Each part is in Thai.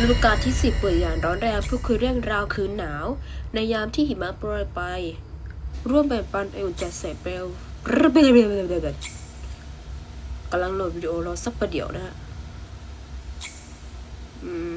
ฤดูกาลที่สิบเปิดอย่างร้อนแรงเพื่อคุยเรื่องราวคืนหนาว ในยามที่หิมะโปรยไป ร่วมแบ่งปันไออุ่นใจใส่เปลวกำลังโหลดวิดีโอรอสักประเดี๋ยวนะฮะอืม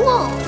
แ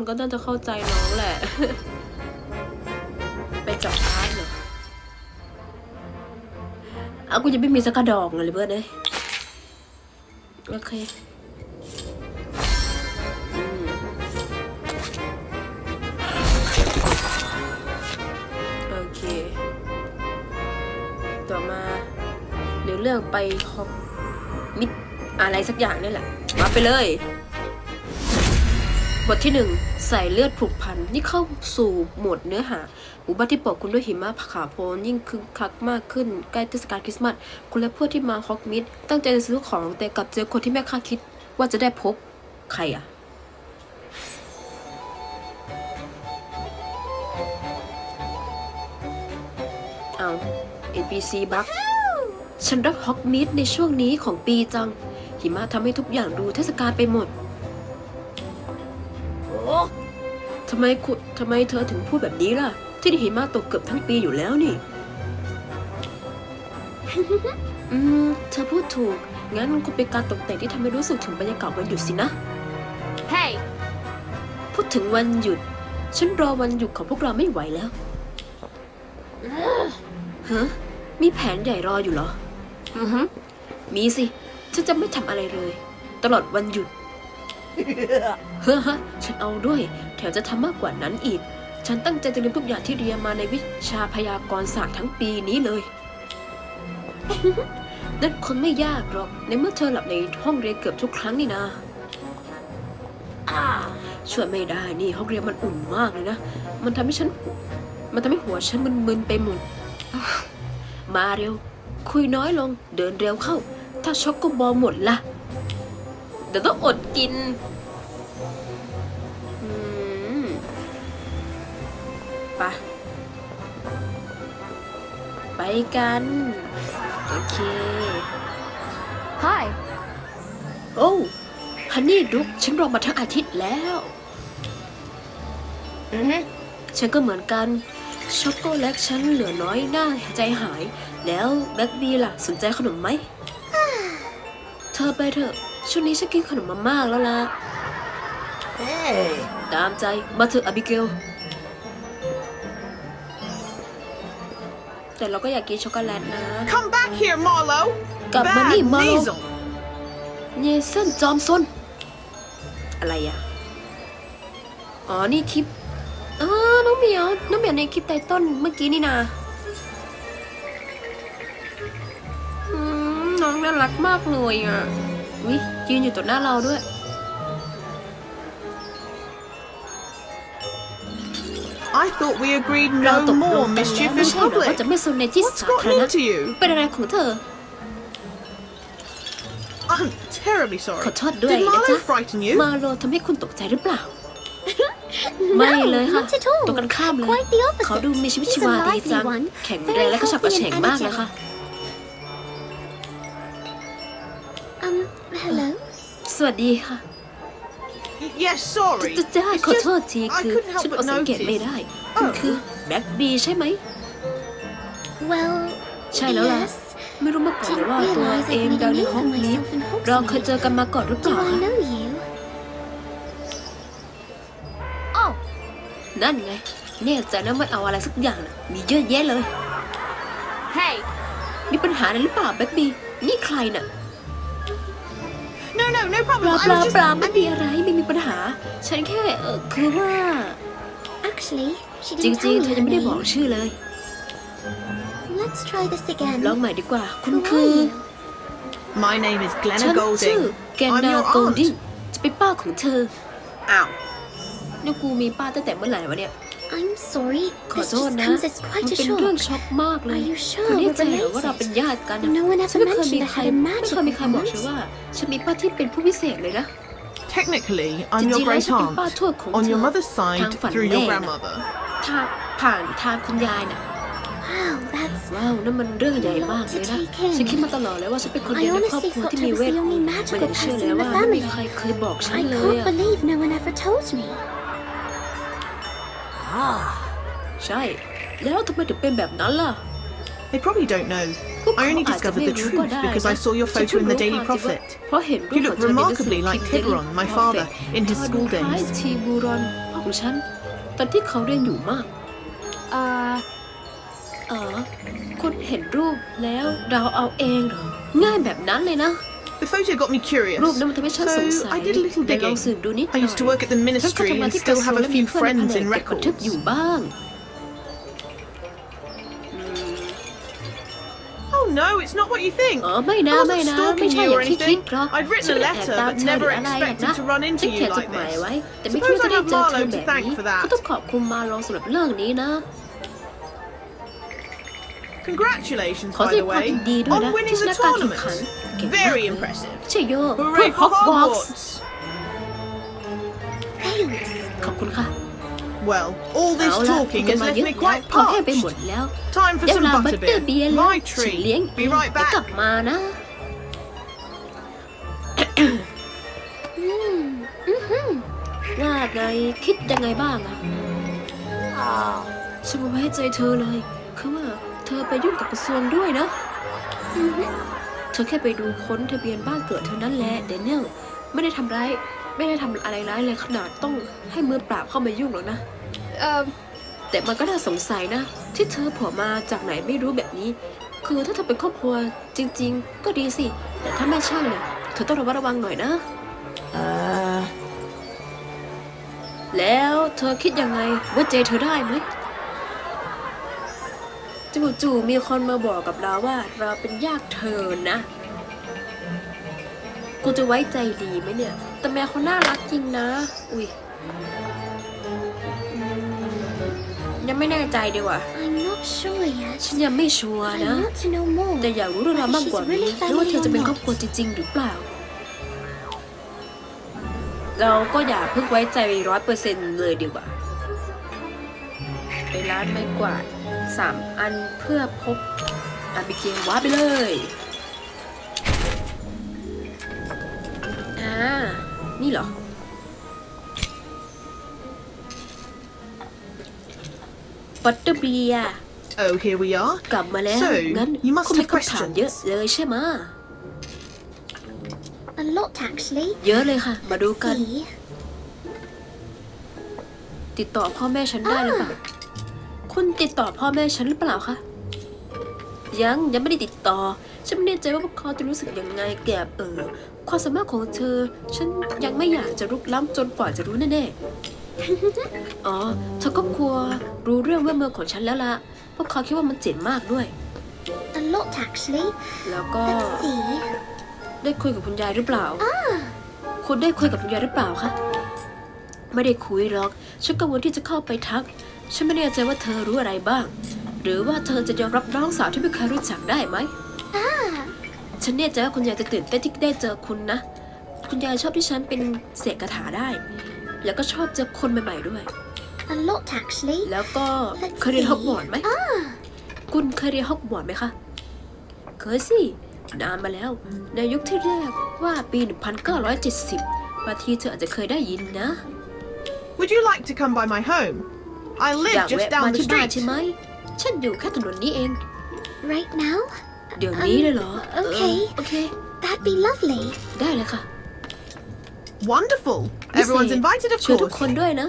คนก็น่าจะเข้าใจน้องแหละ ไปจับอาร์ตเหรอเอากูจะไม่มีสักกระดอกเลยเพื่อนเอ้ยโอเคโอเคต่อมาเดี๋ยวเรื่องไปฮอกมิดอะไรสักอย่างนี่แหละ มาไปเลย บทที่หนึ่งใส่เลือดผูกพัน นี่เข้าสู่หมดเนื้อหาหมู่บ้านที่ปกคลุมด้วยหิมะขาโพลนยิ่งคึกคักมากขึ้นใกล้เทศกาลคริสต์มาสคุณและพวกที่มาฮอกมิดตั้งใจจะซื้อของแต่กลับเจอคนที่ไม่คาดคิดว่าจะได้พบใครอะเอา NPC บักฉันรักฮอกมิดในช่วงนี้ของปีจัง หิมะทำให้ทุกอย่างดูเทศกาลไปหมด ไมคุณทำไมเธอถึงพูดแบบนี้ล่ะ ที่หิมะตกเกือบทั้งปีอยู่แล้วนี่ อืม เธอพูดถูก งั้นมันคงเป็นการตกแต่งที่ทำให้รู้สึกถึงบรรยากาศวันหยุดสินะ เฮ้ย พูดถึงวันหยุด ฉันรอวันหยุดของพวกเราไม่ไหวแล้วฮะมีแผนใหญ่รออยู่เหรอ อือฮึมีสิ ฉันจะไม่ทำอะไรเลย ตลอดวันหยุด เฮ้อฮะฉันเอาด้วย แถมจะทำมากกว่านั้นอีก ฉันตั้งใจจะเรียนทุกอย่างที่เรียนมาในวิชาพยากรณ์ศาสตร์ทั้งปีนี้เลย นั่นคงไม่ยากหรอก ในเมื่อเธอหลับในห้องเรียนเกือบทุกครั้งนี่นะอ่าช่วยไม่ได้นี่ห้องเรียนมันอุ่นมากเลยนะ มันทำให้ฉัน มันทำให้หัวฉันมึนๆไปหมด มาเร็ว คุยน้อยลง เดินเร็วเข้า ถ้าช็อกโกบอลหมดละเดี๋ยวต้องอดกิน ปะไปกัน โอเคฮายโอ้ฮันนี่ดุกฉันรอมาทั้งอาทิตย์แล้ว อือฮึฉันก็เหมือนกัน ช็อกโกแลตฉันเหลือน้อยหน้าใจหาย แล้วแบ็กบีล่ะ สนใจขนมไหม เธอไปเถอะ ช่วงนี้ฉันกินขนมมามากแล้วล่ะ Hey! ตามใจมาเถอะอบิเกล แต่เราก็อยากกินช็อกโกแลตนะ Come back here, Marlowe! กลับมา Bad นี่มาโล nasal! เยเซนจอมซนอะไรอะ อ๋อ นี่คลิปอ๋อน้องเหมียว น้องเหมียวในคลิปไตเติ้ลเมื่อกี้นี่นาอืมน้องน่ารักมากเลยอะวิยืนอยู่ต่อหน้าเราด้วย I thought we agreed เรา no ตกล more งกันแล้ว mischief ไม่ in ใช่เหรอว่า public. จะไม่สนในที่ What's สาธาร gotten ณะ into you? เป็นอะไรของเธอ I'm terribly sorry. ขอโทษด้วย Did นะจ๊ะ Marlowe frighten you? มาโลทำให้คุณตกใจหรือเปล่า ไม่เลยค่ะ not at all ตรงกันข้ามเลย quite the opposite เขาดูมีชีวิตชี He's a วาดี lively จัง one แข็งแรงและก็ฉับกระเฉงมากนะคะ um hello สวัสดีค่ะ Y- Yes, sorry. จะจะ It's ขอ just โทษที I คือ couldn't help ฉัน but อดสังเกต notice. ไม่ได้คุณ Oh. คือแบ็กบีใช่ไหม well ใช่แล้วล่ะ yes ไม่รู้มาก่อนเลย Didn't ว่าตัว realize เอ I'd ง made ดั a งใน name ห้อง for นี้ myself in เราเคย Hogsmeade. เจอกันมาก่อนหรือเป Do ล่า I คะ know you? Oh, นั่นไงแน่ใจนะไม่เอาอะไรสักอย่างน่ะมีเยอะแยะเลย hey, มีปัญหาอะไรหรือเปล่าแบ็คบีนี่ใครน่ะ No, no, no ป problem. ลา I ปลา was just. ปลา I ไม่มี mean, อะไรไม่มีปัญหา ฉันแค่เออคือว่า actually, she จริ didn't ง tell ๆ เธ me อยัง her ไม่ได้บอก name. ชื่อเลย Let's try this again. ลองใหม่ดีกว่า คุณ Who คื are อ you? my name is ฉั Glenna นชื่อ Golding. แกน I'm นา your โกลดิ้ง aunt. จะเป็นป้าของเธอ อ้าวนี่กูมีป้าตั้งแต่เมื่อไหร่วะเนี่ย I'm sorry. ขอ This โทษ just นะ comes as มัน quite a เป็นเรื่อง shock. ช็อกมากเลย Are you sure คุณแน่ we're ใจเหรอว่าเราเป็น related? ญาติกันอะ No one ฉัน ever ไม่เคยมี mentioned I ใคร had a ไม่เคย magical มีใครบอกฉัน powers. ว่าฉันมีป้าที่เป็นผู้พิเศษเลยนะ Technically, จ I'm ริ your งๆแล้ว great ฉันเป็นป้า aunt. ทวดของ On เธ your อ mother's ทาง side ฝั่ง through แม่ your น่ะ grandmother. ทางผ่านทางคุณยายน่ะ Wow, that's ว้าวนั่นมันเรื่องใหญ่มากเลยนะ ฉันคิดมาตลอดเลยว่าฉันเป็นคนเดียวในครอบครัวที่มีเวทมนต์ไม่อยากเชื่อเลยว่าไม่มีใครเคยบอกฉัน I เลย can't อะ believe no one ever told me. ใช่ แล้วทำไมถึงเป็นแบบนั้นล่ะ They probably don't know. พวก I เขา only อาจจะ discovered ไม่ the รู้ก็ truth ได้ because I นะ saw your ฉัน photo in เพิ่ the งรู้ Daily ความจริงว่า Prophet. เพราะเห็นรูป You ข look องเธอในหนังสือ remarkably like พิมพ์ Tiburon, my Daily father, Prophet in his เธอ school ดูคล้าย days. ทีบูรอนพ่อของฉันตอนที่เขาเรียนอยู่มาก Uh, เออคุณเห็นรูปแล้วเราเอาเองเหรอ ง่ายแบบนั้นเลยนะ The photo got me curious. รูปนั้นมันทำให้ฉันสง So สัย I did a little แต่ลอง digging. สืบดูนิดหน่ I อย used to work at the ฉันก็ ministry ทำงาน and ที่กระ still ทรวง have และ a มี few เพื่อนใน friends แผน in กเก็บบันทึก records. อยู่บ้าง Oh no, it's not what you think. อ๋อไม่นะ I wasn't ไม่นะ stalking ไม่ใช่ you อ or ย่างที่คิด anything. หรอก I'd written ฉัน a ไม่ได้แอบ letter, ตาม but เธอหรื never ออะไรหรอก expected นะ to run ฉั into นเขีย you นจด like หมาย this. ไว้ แต่ไม่คิด Suppose ว่าจะ I ได้ have เจอเธอ Marlowe แบ to บ thank นี้ for that. ก็ต้องขอบคุณมาลองสำหรับเรื่องนี้นะ Congratulations, ขอ by แสด the งความ way, ยินดีด้วยนะ on ที่ winning ช the นะการแข่งขัน tournament. เก่งมาก Very เลย impressive. ใช่โยเพื่อ Hooray ฮอก for วอตส์ Hogwarts! thanks. ขอบคุณค่ะ Well, all this เอาล่ะ talking กัน has มา left เยอะ me แล้ว quite พอแห้งไปหมด parched. แล้ว Time for ได้เว some ลาบัตเตอร์ butterbeer. เบียร์แล้ว My ฉันเลี้ยง treat. เอ Be ง right เดี๋ยวกลับ back. มานะ Mm, mm-hmm. ว่าไงคิดยังไงบ้างอะฉันไม่ไว้ใจเธอเลย คือว่าเธอไปยุ่งกับกระทรวงด้วยนะ Mm-hmm. เธอ แค่ไปดูค้นทะเบียนบ้านเกิดเธอนั่นแหละเดนเนียลไม่ได้ทำร้ายไม่ได้ทำอะไรร้ายเลยขนาดต้องให้มือปราบเข้ามายุ่งหรอกนะ Um, แต่มันก็น่าสงสัยนะ ที่เธอโผล่มาจากไหนไม่รู้แบบนี้ คือถ้าเธอเป็นครอบครัวจริง ๆ ก็ดีสิ แต่ถ้าไม่ใช่เนี่ยเธอต้องระมัดระวังหน่อยนะแล้วเธอคิดยังไงว่าเจเธอได้ไหม จู่ๆมีคนมาบอกกับเราว่าเราเป็นญาติเธอนะ กูจะไว้ใจดีไหมเนี่ย แต่แมวเขาน่ารักจริงนะ อุ้ยอืมยังไม่แน่ใจดีกว่า I'm not sure yet. ฉันยังไม่ชัวร์ I นะ want to know more. แต่อยากรู้เรื่องราวมากกว่านี้ไม่ว่าเธอจะเป็นครอบครัวจริง ๆ หรือเปล่า เราก็อย่าเพิ่งไว้ใจร้อยเปอร์เซ็นต์เลยดีกว่า ไปร้านไม้กวาด สามอันเพื่อพบอาบิเกลว้าไปเลยอ่านี่เหรอ บัตเตอร์เบีย Oh, here we are. กลับมาแล้ว So, งั้น you must คุณมี have คำถาม questions. เยอะเลยใช่ไหมะ A lot, actually. เยอะเลยค่ะ มาดูกัน See? ติดต่อพ่อแม่ฉันได้หรือเปล่า คุณติดต่อพ่อแม่ฉันหรือเปล่าคะ ยัง ยังไม่ได้ติดต่อ ฉันไม่แน่ใจว่าพวกเขาจะรู้สึกยังไงแก่เออความสามารถของเธอ ฉันยังไม่อยากจะรุกล้ำจนกว่าจะรู้แน่ๆ อ๋อเธอก็กลัวรู้เรื่องเวทมนต์ของฉันแล้วล่ะพวกเขาคิดว่ามันเจ๋งมากด้วย A lot, actually. แล้วก็ Let's see. ได้คุยกับคุณยายหรือเปล่า คุณได้คุยกับคุณยายหรือเปล่าคะ ไม่ได้คุยหรอก ฉันกังวลที่จะเข้าไปทัก ฉันไม่แน่ใจว่าเธอรู้อะไรบ้าง หรือว่าเธอจะยอมรับน้องสาวที่ไม่เคยรู้จักได้ไหม ฉันแน่ใจว่าคุณยายจะตื่นเต้นที่ได้เจอคุณนะ คุณยายชอบที่ฉันเป็นเสกคาถาได้ แล้วก็ชอบเจอคนใหม่ๆด้วย A lot, actually. แล้วก็ Let's เคยเรียน see ฮอกวอตส์ไหม คุณเคยเรียนฮอกวอตส์ไหมคะ เคยสิ นานมาแล้ว ในยุคที่เรียกว่าปี 1970บางทีเธออาจจะเคยได้ยินนะ Would you like to come by my home? I อยาก live just แวะมา down the ที่บ้าน street. ใช่ไหม ฉันอยู่แค่ถนนนี้เอง Right now? เดี๋ยวนี้เลยเหรอโอเค โอเค That'd be lovely. ได้เลยค่ะ Wonderful. พิเศษ Everyone's invited, of เชิญทุก course. คนด้วยนะ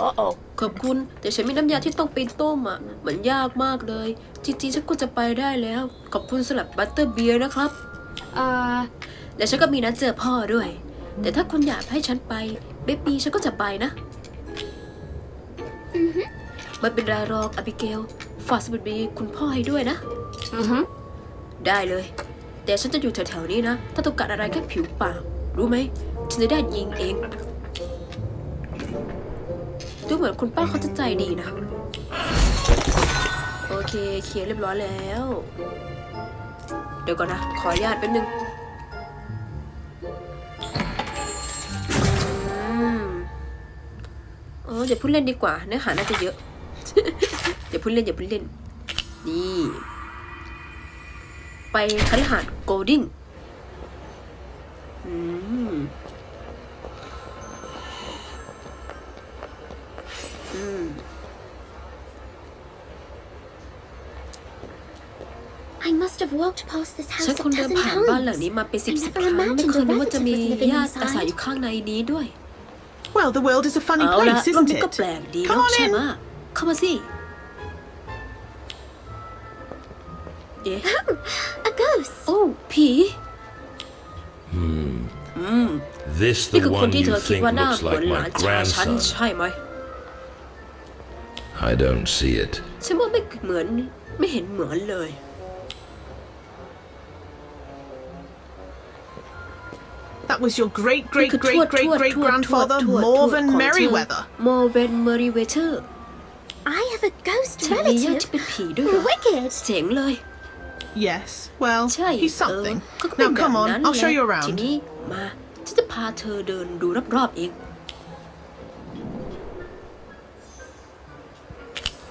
อ๋ออขอบคุณ แต่ฉันมีน้ำยาที่ต้องไปต้มอะ มันยากมากเลย จริงๆ ฉันก็จะไปได้แล้ว ขอบคุณสำหรับบัตเตอร์เบียร์นะครับอ่าและฉันก็มีนัดเจอพ่อด้วย แต่ถ้าคุณอยากให้ฉันไป เบบี้ฉันก็จะไปนะ ไม่เป็นไรหรอกอบิเกล ฝากสวัสดีคุณพ่อให้ด้วยนะ อือฮึได้เลย แต่ฉันจะอยู่แถวๆนี้นะ ถ้าต้องการอะไรแค่ผิวปากรู้ไหม ฉันจะได้ยิงเอง ดูเหมือนคุณป้าเขาจะใจดีนะ โอเค เคลียร์เรียบร้อยแล้ว เดี๋ยวก่อนนะ ขออนุญาตแป๊บนึง ออเดี๋ยวพูดเล่นดีกว่า เนื้อหาน่าจะเยอะเดี๋ยวพูดเล่นอย่าพูดเล่น นี่ ไปคฤหาสน์โกลดิ้งอืมอืม I must have walked past this ฉัน house ค a งเดิน dozen ผ่านบ้านหลังนี้ times. มาเป็นสิบ I สิบ never ครั้งไม่ imagined เคยนึกว่าจะมี a relative was living ญาติอาศัย inside. อยู่ข้างในนี้ด้วย Well, the world is a funny เอาละ place, โลก isn't นี้ก็ it? แปลกดี Come เนาะ on ใช่ in. ไหมเข้ามาสิเอ๊ะ A ghost. โอ้ผีอืม This นี่ the คือคน one ที่เธ you อคิด think ว่าหน้า looks เหมือน like หลา my นชายฉัน grandson? ใช่ไหม I don't see it. ฉันว่าไม่เหมือนไม่เห็นเหมือนเลย That was your great นี่ great คือท great วด great ทวด great ทวด grandfather ทวดทวด Morven ของเธอ Merriweather. มอร์เวนเมอริเวเทอร์ I have a ghost ฉันมีญาติ relative. ที่เป็นผีด้วยเหรอ Wicked. เจ๋งเลย Yes. Well, ใช่ he's เออ something. เขาก็เป็น Now แบบ come on, นั้น I'll show แหละ you ที around. นี้มาฉันจะพาเธอเดินดูรอบๆเอง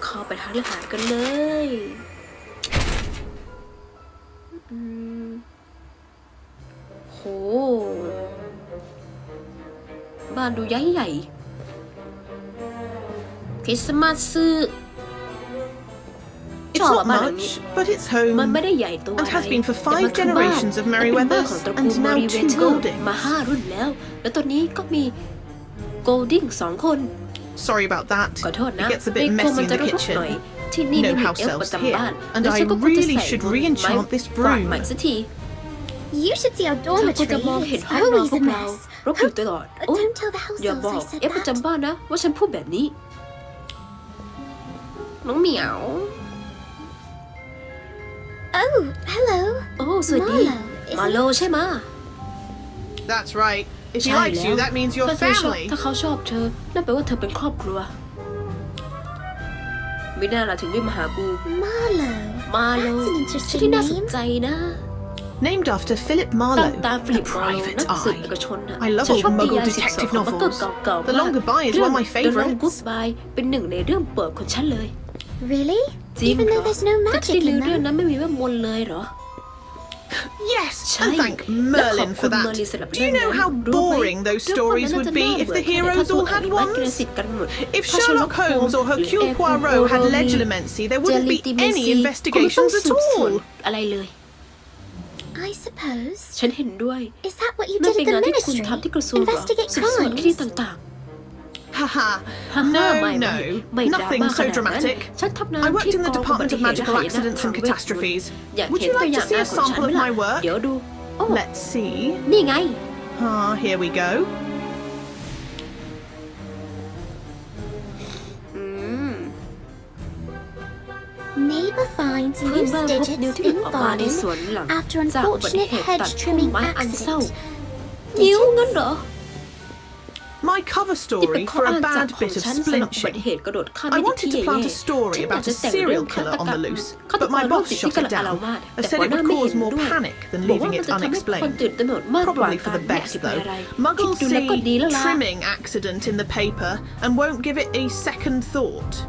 เข้าไปทางเลือกหากันเลยอืมโหบ้านดูใหญ่ใหญ่คริสต์มาสซื้อ It's ชอบ not อะบ้านหลังนี้ much, but it's home. มันไม่ได้ใหญ่โตัว And has been for แต่มัน five คือบ้าน generations of และเป็นบ้าน Merryweathers ของตระกู and ล now two Merryweather Goldings. มาห้ารุ่นแล้ว แล้วตอนนี้ก็มีโกลดิ้งสองคน Sorry about that. ขอโทษนะ It gets a ใน bit ครัว messy มัน in จะ the รกๆหน่อย kitchen. ที่นี่ No ไม่มี house เอลฟ์ elves ประจำบ้าน here, and แล้ว I ฉันก็ควรจะ really ใส่ should ไม้ re-enchant this ฝาก broom. ใหม่สักที You should see our เธอควร dormitory. จะมองเห็น It's ห้องนอน always พว a กเรา mess. รกอยู่ตลอด Uh, โอ๊ย Don't tell the house อย่า elves บอ I ก said เอฟประ that. จำบ้านนะ ว่าฉันพูดแบบนี้ น้องเหมียว Oh, hello. โอ้ สวัสดี Marlo, isn't มาโลใช่ไหมะ That's right. If he ใช่ likes แล้ว you, that means you're ถ้าเธอชอบ family. ถ้าเขาชอบเธอ นั่นแปลว่าเธอเป็นครอบครัว ไม่น่าล่ะถึงวิ่งมาหากู Marlo. มาโล That's an ชื่อ interesting ที่น่าสน name. ใจนะ Named after Philip ตั้ง Marlowe, ตามฟิลิ a ปมาโล private นักสืบเอก eye. ชนนะ I love ฉัน old ชอบนิ Muggle ยายสืบสวน detective ของมักเกิล novels. เก่าๆ The มาก Longer By is เรื่ one of my เ The Long favourites. Goodbye เป็นหนึ่งในเรื่องโปรดของฉันเลย Really? จริง Even เหร though อ there's no แต่ magic ที่ลือ in เรื่อง them. นั้นไม่มีเวทมนต์เลยเหรอ Yes, ใช่ and thank และขอบ Merlin คุ for ณเมอร์ลิน that. สำหรับ Do เรื่อ you ง know นั้น how รู้ไหม boring those เรื่องพวก stories นั้น would น่าจะ be น่า if เบื่ the อแค่ไหน heroes ถ้า all ตัว had เองไว้กระ wands? สิทธิ์กันหมด If ถ้า Sherlock Holmes or หรือ Hercule แอร์ Poirot had โรมี legilimency, there เจ wouldn't ลิ be ติเม any ซีคุณไม่ต้อง investigations สื at บสวน all. อะไรเลย I suppose. ฉันเห็นด้วย Is that what you นั่น did เป็น at งาน the ที่คุณ ministry? ทำที่กระทรวงเหรอ Investigate สืบสวนคดี crimes? ต่าง Haha. ๆฮ่าฮ่า No, ไม่ไม่ no. ไม่ดรา Nothing ม่าข so นาดนั้น dramatic. ฉันทำงาน I worked ที่ in the กองอุบั Department ติ of เหตุและ Magical หายนะ Accidents ทาง and เวทมนต์ Catastrophes. อยาก Would เห็น you ตัว like อ to ย่าง see งาน a ของฉัน sample ไหม of ล่ะ my work? เดี๋ยวดู โอ้ Let's see. นี่ไง Ah, here we go. Neighbor finds loose digits in garden after unfortunate hedge trimming accident. New My cover story for a bad bit of splinching. I wanted to plant a story about a serial killer on the loose, but my boss shot it down I said it would cause more panic than leaving it unexplained. Probably for the best, though. Muggles see trimming accident in the paper and won't give it a second thought.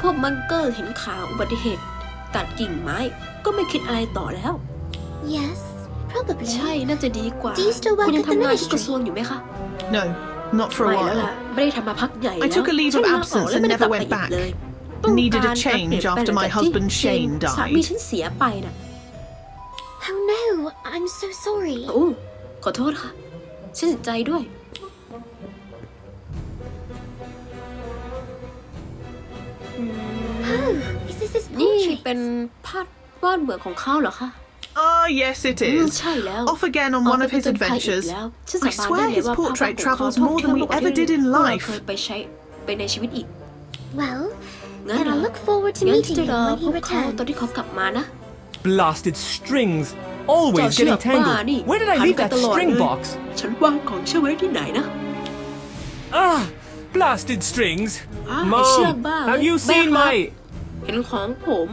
พวกมังเกอร์เห็นข่าวอุบัติเหตุ ตัดกิ่งไม้ก็ไม่คิดอะไรต่อแล้ว Yes, probably. ใช่น่าจะดีกว่า Do you still work คุณยัง at the ทำงานที่ ministry? กระทรวงอยู่ไหมคะ No, not for a ไม่แล้ว while. ล่ะไม่ได้ทำมาพักใหญ่แล้ว I took a leave ฉัน of ลาออก absence แล้ว and ไม่ได้กลับ never ไป went อีก back. เลยต้อง needed การ a change อัปเดต after ไปห my ลังจากที่ husband Shane สามี died. ฉันเสียไปน่ะ Oh no, I'm so sorry. โอ้ขอโทษค่ะฉันเสียใจด้วย นี่ portrait? เป็นภาพวาดเหมือนของเขาเหรอคะ Ah, yes, it อืม is. ใช่แล้ว Off again on ออก one ไป of his ผจญภัยอีก adventures. แล้วฉัน I สาบานได้ swear เลย his ว่าภาพวาด portrait ของเขา travels ท่อง more เที่ยว than โล we ก ever did in พวกเรา life. เคยไปใช้ไปในชีวิตอีก Well, งั้น then เหรอ I'll look forward to งั้น meeting จะ him รอ when พ he วกเขาตอน returns. ที่เขากลับมานะ Blasted strings. เจ้า Always เชือก getting บ้า tangled. นี่ Where did I พัน leave กัน that ตลอด string เลย box? ฉันวางของเชื่อไว้ที่ไหนนะ Ah, blasted strings. อ่าไอ้เชือก Mom, บ้า have you แม่ seen ครับ my? เห็นของผม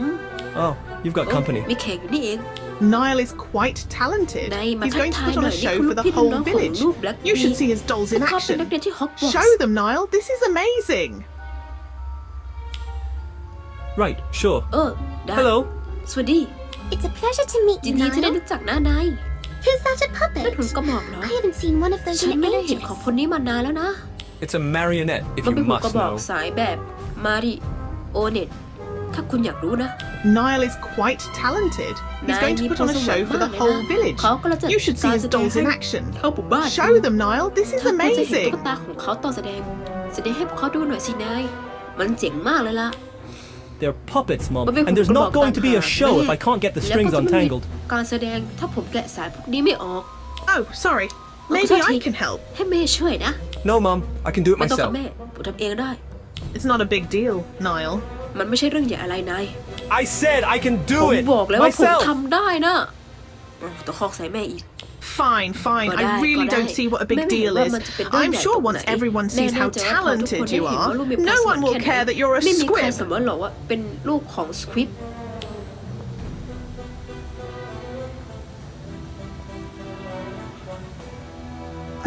Oh, you've got โอ้ company. มีแขกอยู่นี่เอง Niall is quite talented. ในมา He's ทัก going to ทาย put ห on น่อ a ยนี่ show คือ for ลูก the พี่ลูก whole น้องของ village. ลูกแบล็ก You should see his dolls พว in กเขาเป็นนัก action. เรียนที่ฮอกวอต Show them, Niall. This is amazing. Right, sure. เออ ได้ Hello. สวัสดี It's a pleasure to meet ยิ you, นดีที่ได้ Niall. รู้จักนะนาย Who's that a นั่น puppet? หุ่นกระหม่อมเหรอ I haven't seen one of those ฉัน in ไม่ได้เห็น ages. ของคนนี้มานานแล้วนะ It's a marionette, if มัน you เป็นหุ่นกระ must บอก know. สายแบบมาริโอเน็ต ถ้าคุณอยากรู้นะ Niall is quite talented. He's นาย going มี to พ put ร on ส a วรร show ค์ for มาก the เลย whole นะ village. เขาก็จะ You should see การ his แสดง dolls ให้ in action. เข้าหมู่บ้าน Show them, Niall. This is ถ้าคุณจะเห็น amazing. ตุ๊กตาของเขาตอนแสดง แสดงให้พวกเขาดูหน่อยสินาย มันเจ๋งมากเลยล่ะ They're puppets, Mom. มันเป็น And there's หุ่นกระบ not อก going to be a ต่างหาก show if แม่ I can't get the แล้ว strings ก็จะไม่มี untangled. การแสดงถ้าผมแกะสายพวกนี้ไม่ออก Oh, sorry. Oh, Maybe sorry. I can help. ให้แม่ช่วยนะ No, Mom. I can do it ไม่ต้องกับ myself. แม่ผมทำเองได้ It's not a big deal, Niall. มันไม่ใช่เรื่องใหญ่อะไรนาย I said I can ผม do it บอกแล้วว่าผม myself. ทำได้นะโอ้ตะคอกใส่แม่อีก Fine, fine. ก็ได้ I really ก็ได้ don't see what a แม่ big ไม่เห็น deal ว่า is. มันจะเป็นเรื่อง I'm ใหญ่ sure ตรง once ไหน everyone แม่ sees แน่ how ใจว่าพอทุกคน talented ได้ you เห็นว่า are, ลูกมีพร no สวรร one ค์ will แค่ไหน care that you're a ไม่มีใคร squib. สมมติหรอกว่าเป็นลูกของสควิป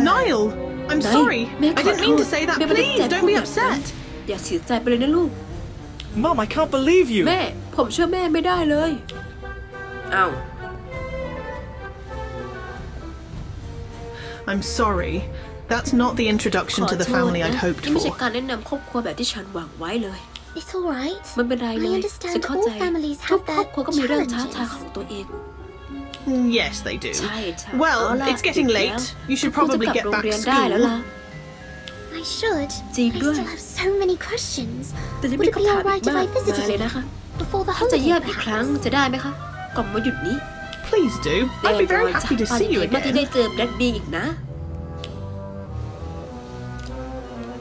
Niall, I'm นาย sorry. แม่ I ขอ didn't โท mean ษ to say that. แม่ไม่ได้ Please ใจ don't พูด be แบบนั้น upset. อย่าเสียใจไปเลยนะลูก Mom, I can't believe you. แม่ ผมเชื่อแม่ไม่ได้เลยอ้าว I'm sorry. That's not the ข introduction อ to the โทษ family นะ I'd hoped นี่ไม่ใช่ for. การแนะนำครอบครัวแบบที่ฉันหวังไว้เลย It's all right. มันเป็นไร I เลย understand ฉันเข้า all ใจ families ทุก have ครอบ their ครัวก็มีเรื่องท้าทาย challenges. ของตัวเอง Mm, Yes, they do. ใช่ใช่ Well, เอาล่ะ it's getting ดึกแล้ว late. You should คุณจะ probably กลับ get โรง back เรีย to นได้แล้ว school. ล่ะ I should. จริง I ด้วย still have so many questions. แต่จะ Would มี it be คำถาม alright อีก if มาก I visited มาเลย him นะคะ before the ถ้าจะ holiday เยี่ยมอีกครั้ง perhaps? จะได้ไหมคะก่อนวันหยุดนี้ Please do. แน่ I'd be นอ very นจ้ะ happy to ปา see ยิ you นดีมากที่ again. ได้เจอแบล็ดบีอีกนะ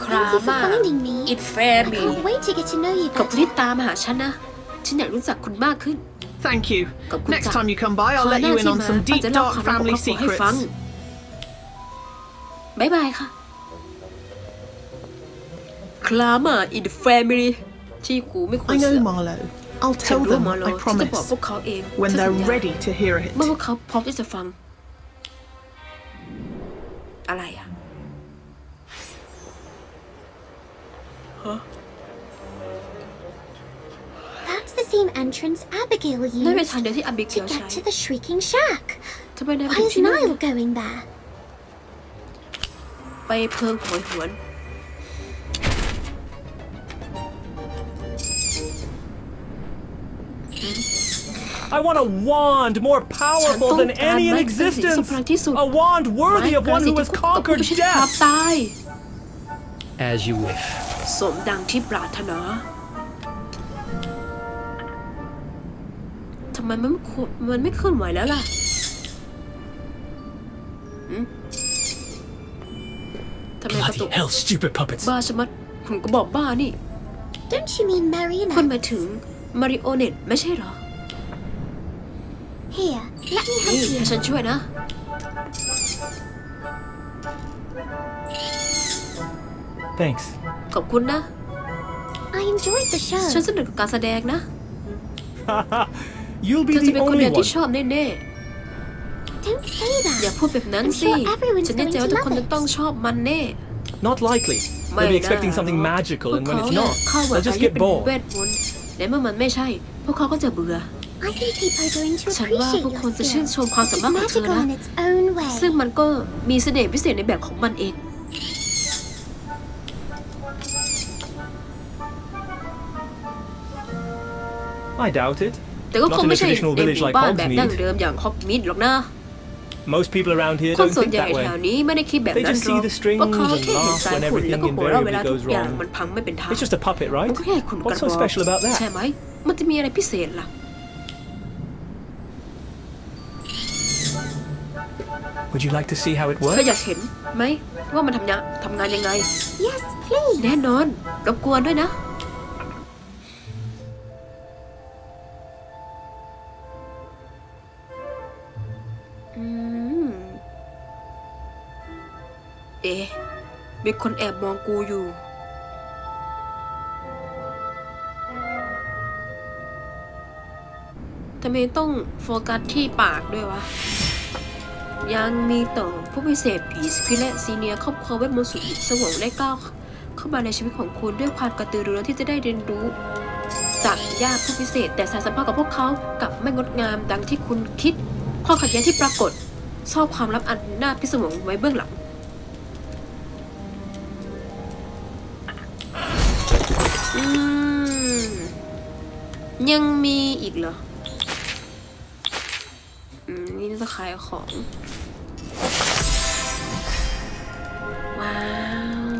ครา Thank you for มา finding me. อิดแฟ I มิ can't wait to get to know you ขอบคุณที่ better. ตามมาหาฉันนะ ฉันอยากรู้จักคุณมากขึ้น Thank you. ขอบคุณ Next จ้ะ time you come by, ค I'll ราว let หน้า you in ที่ on มา some ป้า deep จะเล่า dark ข่าวลับของ family ครอบครัวให้ฟัง secrets. บายบายค่ะ คลามาอินแฟมิลี่ที่กูไม่ควร I เสื know อก Marlowe. I'll ฉัน tell รู้ them, มอโล I ฉันจะบอก promise. พวกเขาเอง When ฉันสัญ they're ญา ready to hear it. เมื่อพวกเขาพร้อมที่จะฟัง อะไรอ่ะฮะ That's the same entrance Abigail นั่นเป็น used ทางเดียวที่อบิเก to ลใช้ get to the Shrieking Shack. ทำไมนายไป Why ถึง is ที่นั่น Niall going there? ไปเพิงโหอยหวน I want a wand more powerful than any in existence. A wand worthy of one who has conquered ไม่ใช่ความ death. ตาย As you wish. สมดังที่ปรารถนา ทำไมมันไม่ควรมันไม่เคลื่อนไหวแล้วล่ะหืมทำไมกระตุ Bloody ก hell, stupid puppets. บ้าชะมัดคุณก็บอกบ้านี่ Don't you mean คุณหมาย marionettes? ถึงมาริโอเน็ตไม่ใช่เหรอ Here, let me นี่ help ให้ you. ฉันช่วยนะ Thanks. ขอบคุณนะ I enjoyed the ฉัน show. สนุกกับการแสดงนะ You'll เธ be อจะ the เป็นคน only เดียวที่ one. ชอบแน่ Don't say ๆอย่า that. พูดแบบนั้น I'm สิ sure everyone's ฉันแน่ใจว่าทุกคนจะต้องชอบมันแน่ Not likely. ไม่ They'll be นะ expecting something พ magical, วก and เขา when it's น่ะ not, เข้าหวัง they'll อะไร just ที่ get เป็นเว bored. ทมนต์และเมื่อมันไม่ใช่ พวกเขาก็จะเบื่อ I think people are going to ฉันว่า appreciate พวกคน your จะชื่นช skill. มความสา It's มารถของเธอ magical นะ in its own way. ซึ่งมันก็มีเสน่ห์พิเศษในแบบของมันเอง I I doubt it. แต่ก็คง Not in a ไม่ใช่ใน traditional ห village มู่ like บ้านแบบ Hogsmeade. ดั้งเดิมอย่างฮอกมิดหรอกนะ Most people around here คน don't ส่วน think ใหญ่ that แถว way. นี้ไม่ได้คิดแบบ They นั้น just หร see อก the strings พวกเขา and แค่เห็น laugh สาย when หุ่นแล้วก็ everything หัวเราะเวลา invariably ทุ goes กอย่าง wrong. มันพังไม่เป็นทาง It's just a puppet, มัน right? ก็แค่ขุนกระ What's บ so อก special about ใช่ that? ไหม มันจะมีอะไรพิเศษล่ะ Would you like to see how it เธอ works? อยากเห็นไหมว่ามันทำงานทำงานยังไง Yes, please. แน่นอน รบกวนด้วยนะ อืม เอ๊ะมีคนแอบมองกูอยู่ ทำไมต้องโฟกัสที่ปากด้วยวะ ยังมีต่อผู้พิเศษผีสพิและซีเนียครอบครัวเวทมนต์สุดสงได้ก้าวเข้ามาในชีวิตของคุณด้วยความกระตือรือร้นที่จะได้เรียนรู้ จากญาติผู้พิเศษ แต่สายสัมพันธ์กับพวกเขากลับไม่งดงามดังที่คุณคิดข้อขัดแย้งที่ปรากฏซ่อนความลับอันน่าพิศวงไว้เบื้องหลังยังมีอีกเหรอ อืม นี่จะขายของ ว้าว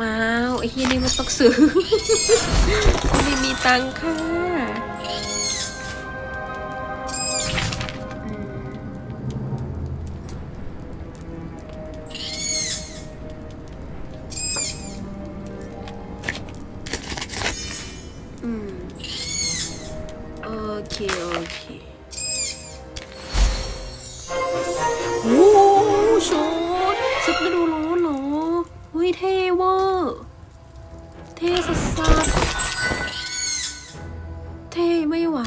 ว้าว ไอ้เฮียนี่มันต้องซื้อไม่มีตังค่ะ เท่สัสสัสเท่ไม่ไหว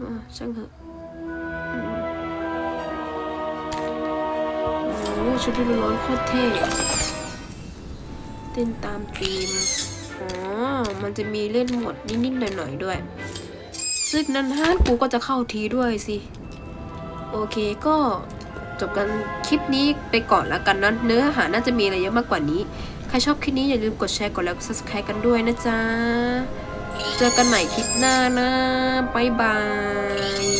อะช่างเถอะอืมโอ้ชุดฤดูร้อนโคตรเท่เต้นตามธีมอ๋อมันจะมีเล่นหมดนิดๆหน่อยๆด้วย ซึ่งนั้นฮะกูก็จะเข้าทีด้วยสิ โอเคก็ จบกันคลิปนี้ไปก่อนแล้วกันนะเนื้อหาน่าจะมีอะไรเยอะมากกว่านี้ ใครชอบคลิปนี้อย่าลืมกดแชร์กดไลค์กด subscribe กันด้วยนะจ๊ะ เจอกันใหม่คลิปหน้านะ บ๊ายบาย